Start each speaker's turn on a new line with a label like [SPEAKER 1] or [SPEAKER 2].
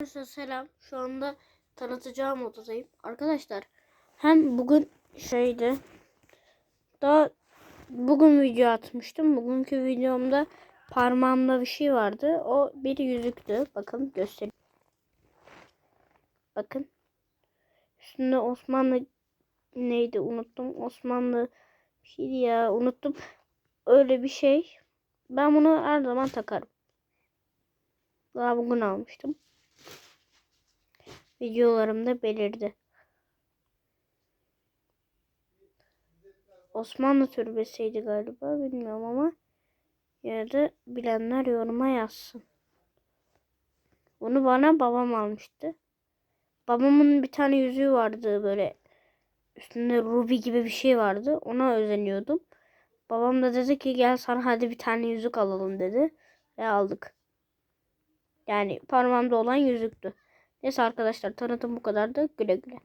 [SPEAKER 1] Arkadaşlar selam. Şu anda tanıtacağım odadayım. Arkadaşlar hem bugün şeydi daha bugün video atmıştım. Bugünkü videomda parmağımda bir şey vardı. O bir yüzüktü. Bakın göstereyim. Bakın. Üstünde Osmanlı neydi unuttum. Osmanlı bir şeydi ya unuttum. Öyle bir şey. Ben bunu her zaman takarım. Daha bugün almıştım videolarımda belirdi. Osmanlı türbesiydi galiba bilmiyorum ama ya da bilenler yoruma yazsın. Bunu bana babam almıştı. Babamın bir tane yüzüğü vardı böyle üstünde ruby gibi bir şey vardı. Ona özeniyordum. Babam da dedi ki gel sana hadi bir tane yüzük alalım dedi. Ve aldık. Yani parmağımda olan yüzüktü. Neyse arkadaşlar tanıtım bu kadardı. Güle güle.